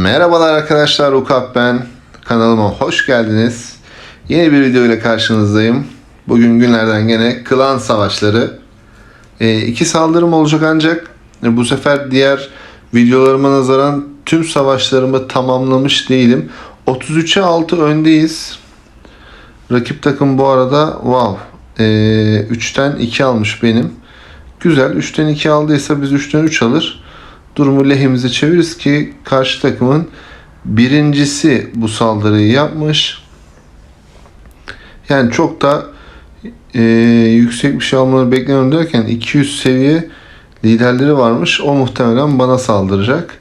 Merhabalar arkadaşlar Ukap ben. Kanalıma hoş geldiniz. Yeni bir video ile karşınızdayım. Bugün günlerden gene klan savaşları. E, iki saldırım olacak ancak e, bu sefer diğer videolarıma nazaran tüm savaşlarımı tamamlamış değilim. 33'e 6 öndeyiz. Rakip takım bu arada wow. E, 3'ten 2 almış benim. Güzel. 3'ten 2 aldıysa biz 3'ten 3 alır. Durumu lehimize çeviririz ki karşı takımın birincisi bu saldırıyı yapmış. Yani çok da e, yüksek bir şey almaları beklemiyorum derken 200 seviye liderleri varmış. O muhtemelen bana saldıracak.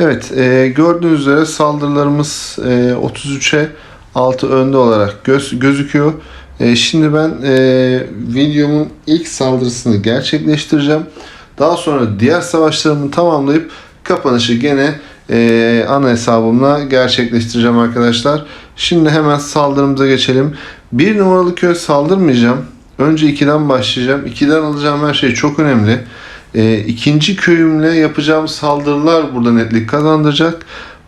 Evet e, gördüğünüz üzere saldırılarımız e, 33'e 6 önde olarak göz, gözüküyor. E, şimdi ben e, videomun ilk saldırısını gerçekleştireceğim. Daha sonra diğer savaşlarımı tamamlayıp kapanışı gene e, ana hesabımla gerçekleştireceğim arkadaşlar. Şimdi hemen saldırımıza geçelim. Bir numaralı köy saldırmayacağım. Önce 2'den başlayacağım. 2'den alacağım her şey çok önemli. E, ikinci köyümle yapacağım saldırılar burada netlik kazandıracak.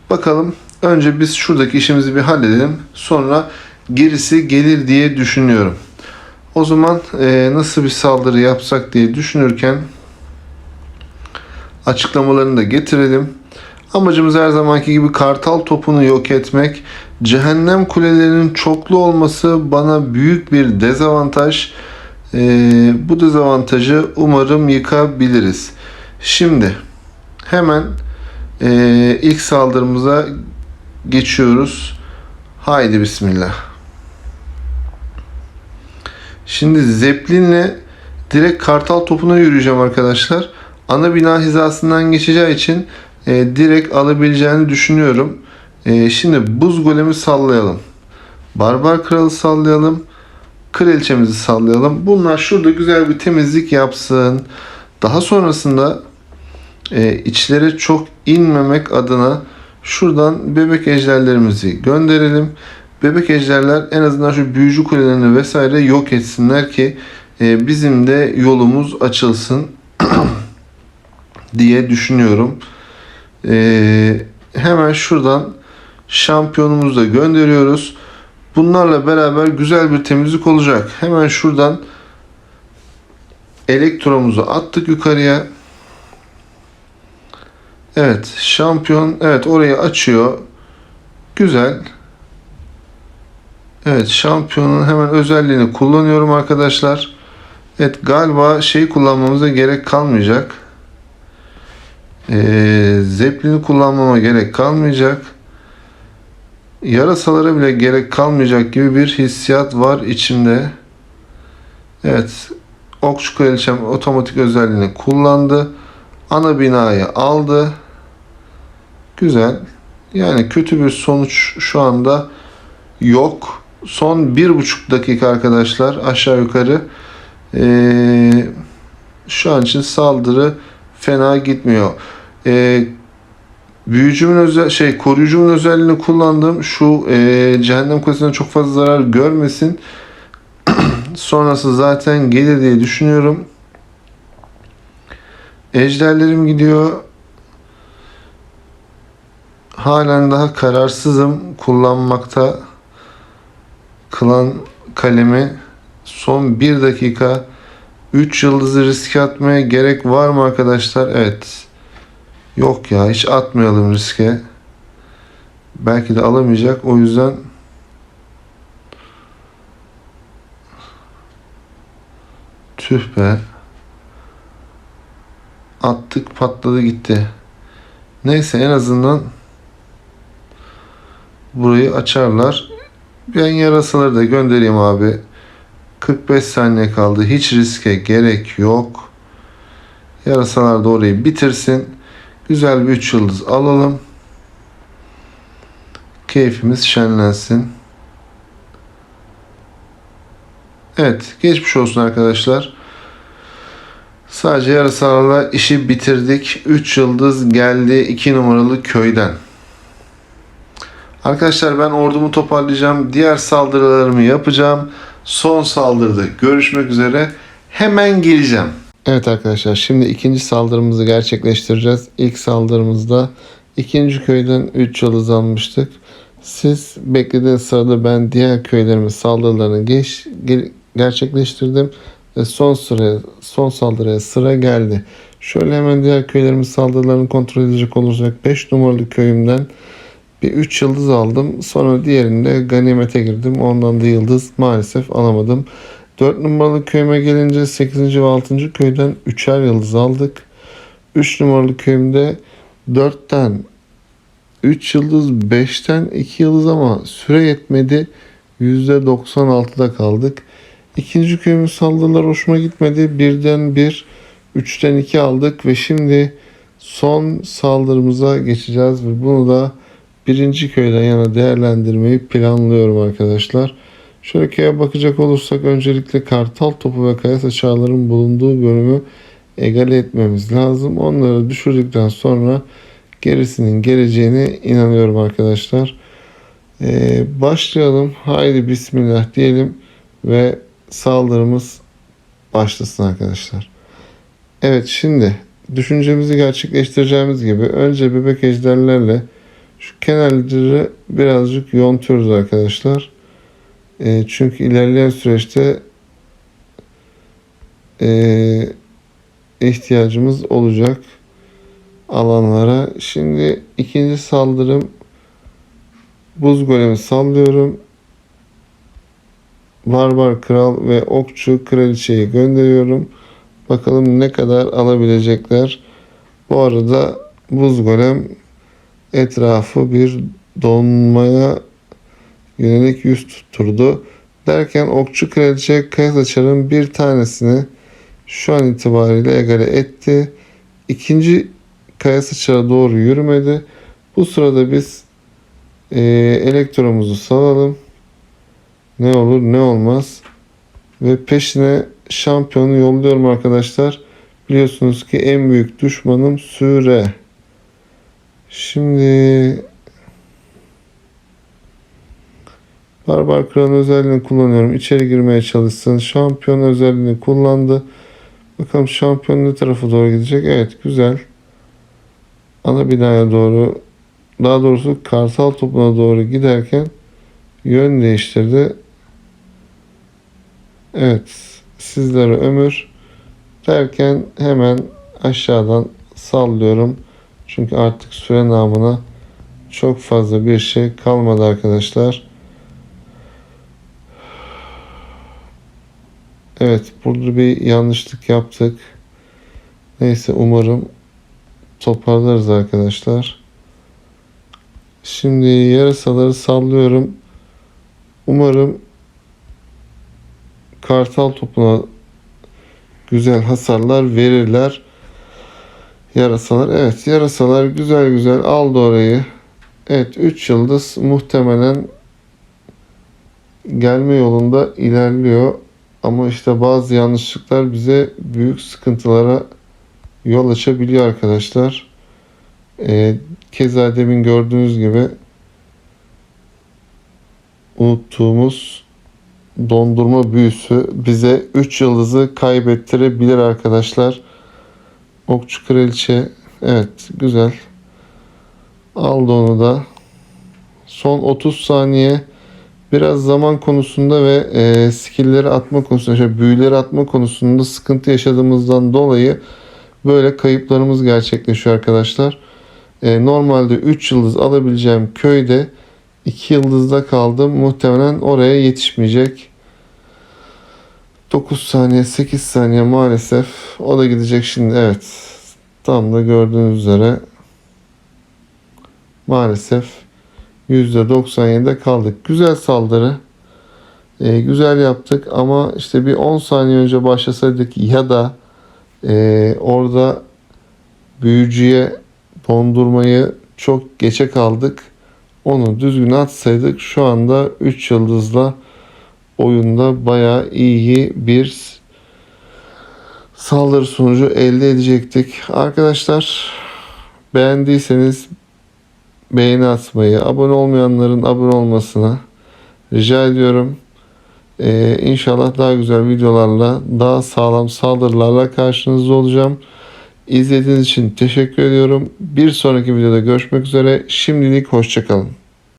Bakalım önce biz şuradaki işimizi bir halledelim. Sonra gerisi gelir diye düşünüyorum. O zaman e, nasıl bir saldırı yapsak diye düşünürken açıklamalarını da getirelim. Amacımız her zamanki gibi kartal topunu yok etmek. Cehennem kulelerinin çoklu olması bana büyük bir dezavantaj. Ee, bu dezavantajı umarım yıkabiliriz. Şimdi hemen e, ilk saldırımıza geçiyoruz. Haydi bismillah. Şimdi Zeppelin'le direkt kartal topuna yürüyeceğim arkadaşlar ana bina hizasından geçeceği için e, direkt alabileceğini düşünüyorum. E, şimdi buz golemi sallayalım. Barbar kralı sallayalım. Kraliçemizi sallayalım. Bunlar şurada güzel bir temizlik yapsın. Daha sonrasında e, içlere çok inmemek adına şuradan bebek ejderlerimizi gönderelim. Bebek ejderler en azından şu büyücü kulelerini vesaire yok etsinler ki e, bizim de yolumuz açılsın diye düşünüyorum. Ee, hemen şuradan şampiyonumuzu da gönderiyoruz. Bunlarla beraber güzel bir temizlik olacak. Hemen şuradan elektromuzu attık yukarıya. Evet şampiyon evet orayı açıyor. Güzel. Evet şampiyonun hemen özelliğini kullanıyorum arkadaşlar. Evet galiba şey kullanmamıza gerek kalmayacak. Ee, Zeppelin'i kullanmama gerek kalmayacak. Yarasalara bile gerek kalmayacak gibi bir hissiyat var içimde. Evet. Okçu Kraliçem otomatik özelliğini kullandı. Ana binayı aldı. Güzel. Yani kötü bir sonuç şu anda yok. Son bir buçuk dakika arkadaşlar aşağı yukarı. Ee, şu an için saldırı fena gitmiyor. Ee, büyücümün özel şey koruyucumun özelliğini kullandım. Şu e, cehennem kulesine çok fazla zarar görmesin. Sonrası zaten gelir diye düşünüyorum. Ejderlerim gidiyor. Halen daha kararsızım kullanmakta. Klan kalemi son bir dakika 3 yıldızı riske atmaya gerek var mı arkadaşlar? Evet. Yok ya hiç atmayalım riske. Belki de alamayacak. O yüzden tüh be. Attık patladı gitti. Neyse en azından burayı açarlar. Ben yarasaları da göndereyim abi. 45 saniye kaldı. Hiç riske gerek yok. Yarasalar da orayı bitirsin. Güzel bir 3 yıldız alalım. Keyfimiz şenlensin. Evet, geçmiş olsun arkadaşlar. Sadece yarasalarla işi bitirdik. 3 yıldız geldi 2 numaralı köyden. Arkadaşlar ben ordumu toparlayacağım. Diğer saldırılarımı yapacağım. Son saldırıda görüşmek üzere. Hemen geleceğim. Evet arkadaşlar şimdi ikinci saldırımızı gerçekleştireceğiz. İlk saldırımızda İkinci köyden 3 yıldız almıştık. Siz beklediğiniz sırada ben diğer köylerimin saldırılarını geç, ge- gerçekleştirdim. Ve son sıraya, son saldırıya sıra geldi. Şöyle hemen diğer köylerimin saldırılarını kontrol edecek olursak 5 numaralı köyümden bir 3 yıldız aldım. Sonra diğerinde ganimete girdim. Ondan da yıldız maalesef alamadım. 4 numaralı köyüme gelince 8. ve 6. köyden 3'er yıldız aldık. 3 numaralı köyümde 4'ten 3 yıldız 5'ten 2 yıldız ama süre yetmedi. %96'da kaldık. İkinci köyümün saldırılar hoşuma gitmedi. Birden 1, 3'ten 2 aldık ve şimdi son saldırımıza geçeceğiz ve bunu da birinci köyden yana değerlendirmeyi planlıyorum arkadaşlar. Şöyle köye bakacak olursak öncelikle kartal topu ve kaya saçarların bulunduğu bölümü egale etmemiz lazım. Onları düşürdükten sonra gerisinin geleceğine inanıyorum arkadaşlar. Ee, başlayalım. Haydi bismillah diyelim ve saldırımız başlasın arkadaşlar. Evet şimdi düşüncemizi gerçekleştireceğimiz gibi önce bebek ejderlerle şu kenarları birazcık yontuyoruz arkadaşlar. E, çünkü ilerleyen süreçte e, ihtiyacımız olacak alanlara. Şimdi ikinci saldırım buz golemi sallıyorum. Barbar kral ve okçu kraliçeyi gönderiyorum. Bakalım ne kadar alabilecekler. Bu arada buz golem etrafı bir donmaya yönelik yüz tutturdu. Derken okçu kraliçe Kayasaçar'ın bir tanesini şu an itibariyle egale etti. İkinci Kayasaçar'a doğru yürümedi. Bu sırada biz e, elektromuzu salalım. Ne olur ne olmaz. Ve peşine şampiyonu yolluyorum arkadaşlar. Biliyorsunuz ki en büyük düşmanım süre. Şimdi Barbar Kral özelliğini kullanıyorum. İçeri girmeye çalışsın. Şampiyon özelliğini kullandı. Bakalım şampiyon ne tarafa doğru gidecek? Evet güzel. Ana binaya doğru daha doğrusu kartal topuna doğru giderken yön değiştirdi. Evet sizlere ömür derken hemen aşağıdan sallıyorum. Çünkü artık süre namına çok fazla bir şey kalmadı arkadaşlar. Evet burada bir yanlışlık yaptık. Neyse umarım toparlarız arkadaşlar. Şimdi yarasaları sallıyorum. Umarım kartal topuna güzel hasarlar verirler. Yarasalar. Evet yarasalar güzel güzel aldı orayı. Evet 3 yıldız muhtemelen gelme yolunda ilerliyor. Ama işte bazı yanlışlıklar bize büyük sıkıntılara yol açabiliyor arkadaşlar. Ee, keza demin gördüğünüz gibi unuttuğumuz dondurma büyüsü bize 3 yıldızı kaybettirebilir arkadaşlar. Okçu kraliçe evet güzel. Aldı onu da. Son 30 saniye biraz zaman konusunda ve e, skill'leri atma konusunda, şey, büyüleri atma konusunda sıkıntı yaşadığımızdan dolayı böyle kayıplarımız gerçekleşiyor arkadaşlar. E, normalde 3 yıldız alabileceğim köyde 2 yıldızda kaldım. Muhtemelen oraya yetişmeyecek. 9 saniye 8 saniye maalesef o da gidecek şimdi evet tam da gördüğünüz üzere maalesef %97'de kaldık. Güzel saldırı. Ee, güzel yaptık ama işte bir 10 saniye önce başlasaydık ya da e, orada büyücüye dondurmayı çok geçe kaldık. Onu düzgün atsaydık şu anda 3 yıldızla oyunda bayağı iyi bir saldırı sonucu elde edecektik. Arkadaşlar beğendiyseniz beğeni atmayı, abone olmayanların abone olmasına rica ediyorum. Ee, inşallah daha güzel videolarla, daha sağlam saldırılarla karşınızda olacağım. İzlediğiniz için teşekkür ediyorum. Bir sonraki videoda görüşmek üzere. Şimdilik hoşçakalın.